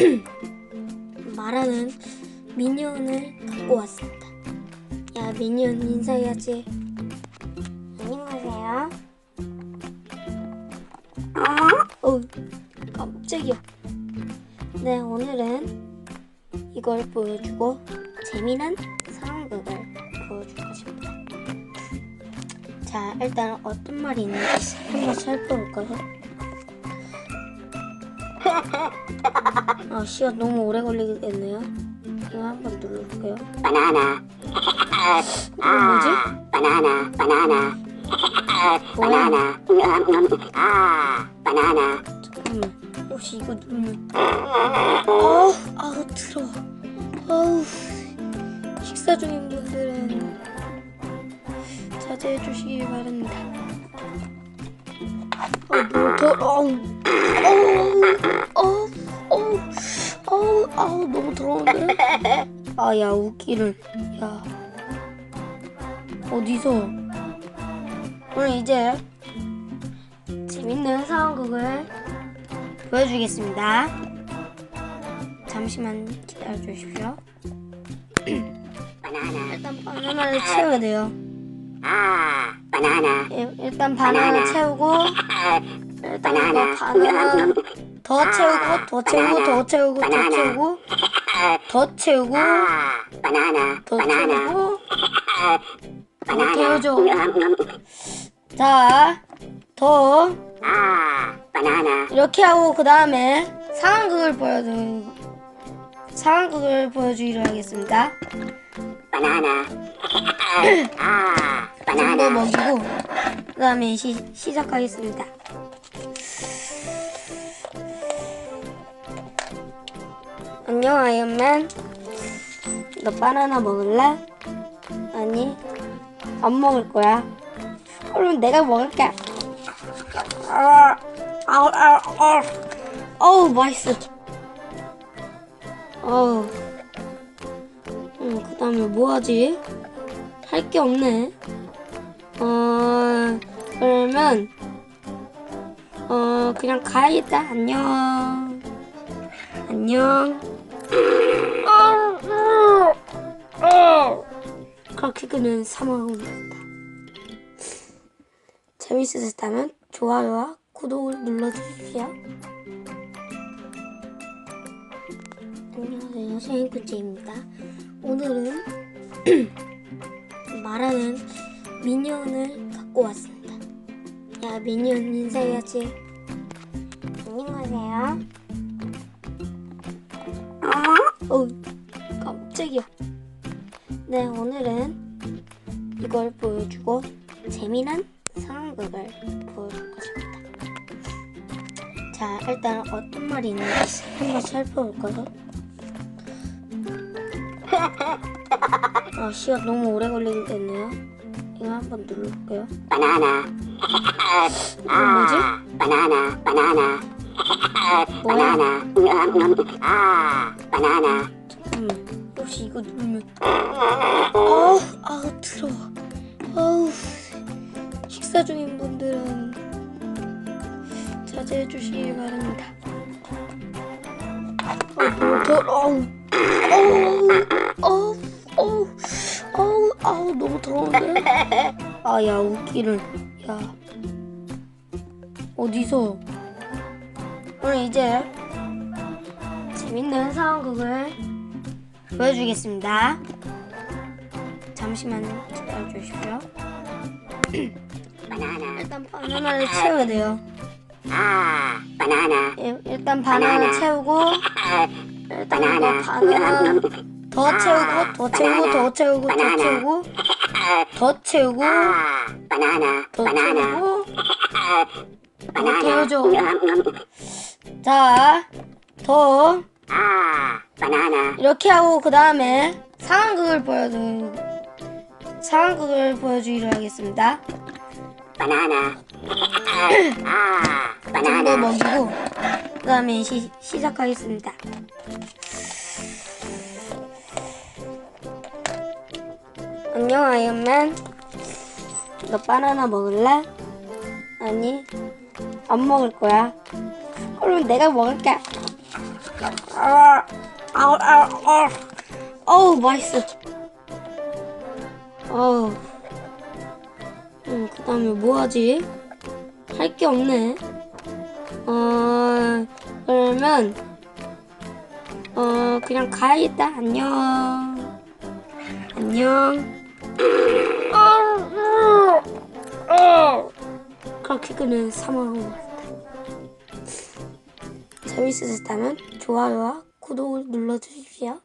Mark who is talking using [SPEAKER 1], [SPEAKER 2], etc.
[SPEAKER 1] 말하는 미니언을 갖고 왔습니다. 야 미니언 인사해야지. 안녕하세요. 어 깜짝이야. 네 오늘은 이걸 보여주고 재미난 상황극을 보여줄 것입니다. 자 일단 어떤 말이 있는지 한번 살펴볼까요? 아 시간 너무 오래 걸리겠네요. 이거 한번 눌러볼게요.
[SPEAKER 2] banana,
[SPEAKER 1] 이거 뭐지?
[SPEAKER 2] banana, banana,
[SPEAKER 1] 뭐야?
[SPEAKER 2] banana, um, um, ah, banana,
[SPEAKER 1] 잠깐만. 혹시 이거 누르면 아우 아우 들어. 아우 식사 중인 분들은 자제해 주시기 바랍니다. 아. 아우 아우 아우 너무 더러운데. 아야 웃기를. 야 어디서? 오늘 이제 재밌는 상황극을 보여주겠습니다. 잠시만 기다려 주십시오. 일단 바나나를 채워야 돼요.
[SPEAKER 2] ah, banana,
[SPEAKER 1] 일- 일단 바나나 채우고 일단 바나나 더 채우고 더 채우고 더 채우고 더 채우고 더 채우고
[SPEAKER 2] banana,
[SPEAKER 1] 더 채우고. 더 태워줘.
[SPEAKER 2] um, um,
[SPEAKER 1] 자, 더.
[SPEAKER 2] ah, banana,
[SPEAKER 1] 이렇게 하고 그 다음에 상황극을 보여주 상황극을 보여주기로 하겠습니다. 좀더
[SPEAKER 2] banana,
[SPEAKER 1] 먹이고 그 다음에 시, 시작하겠습니다. 안녕 아이언맨. 너 바나나 먹을래? 아니 안 먹을 거야. 그럼 내가 먹을게. 아, 아우 아우 아우 어우 맛있어. 어우. 음, 그 다음에 뭐 하지? 할 게 없네. 어 그러면 어 그냥 가야겠다. 안녕. 안녕 그렇게 그는 사망합니다 재밌으셨다면 좋아요와 구독을 눌러주십시오 안녕하세요 샤인쿠찌입니다 오늘은 말하는 미니언을 갖고 왔습니다. 야 미니언 인사해야지. 안녕하세요. 어 깜짝이야. 네 오늘은 이걸 보여주고 재미난 상황극을 보여줄 것입니다. 자 일단 어떤 말이 있는지 한번 살펴볼까요? 아 시간 너무 오래 걸리겠네요. 이거 한번 눌러볼게요.
[SPEAKER 2] banana,
[SPEAKER 1] 이거 뭐지?
[SPEAKER 2] banana, banana,
[SPEAKER 1] 뭐야?
[SPEAKER 2] banana, um, um, ah, banana,
[SPEAKER 1] 잠깐만. 혹시 이거 누르면 아우 아우 들어. 아우 식사 중인 분들은 자제해 주시기 바랍니다. 아 너무 더러워. 아우 아우 아우 아우 너무 더러운데. 아야 웃기를. 야 어디서? 오늘 이제 재밌는 상황극을 보여주겠습니다. 잠시만 기다려 주십시오. 일단 바나나를 채워야 돼요.
[SPEAKER 2] ah, banana,
[SPEAKER 1] 일- 일단 바나나 채우고 일단 바나나. 더 채우고 더 채우고 더 채우고 더 채우고 더 채우고 더 채우고 더 태워줘.
[SPEAKER 2] um, um,
[SPEAKER 1] 자, 더
[SPEAKER 2] ah, banana,
[SPEAKER 1] 이렇게 하고 그 다음에 상황극을 보여주 상황극을 보여주기로 하겠습니다. 좀더
[SPEAKER 2] banana,
[SPEAKER 1] 먹이고 그 다음에 시, 시작하겠습니다. 안녕 아이언맨 너 바나나 먹을래? 아니 안 먹을 거야 그럼 내가 먹을게. 아, 아우 아우 아우 어우 맛있어. 어우. 음, 그 다음에 뭐 하지? 할 게 없네. 어 그러면 어 그냥 가야겠다. 안녕. 안녕. 그렇게 그는 사망한 것 같다 재밌으셨다면 좋아요와 구독을 눌러주십시오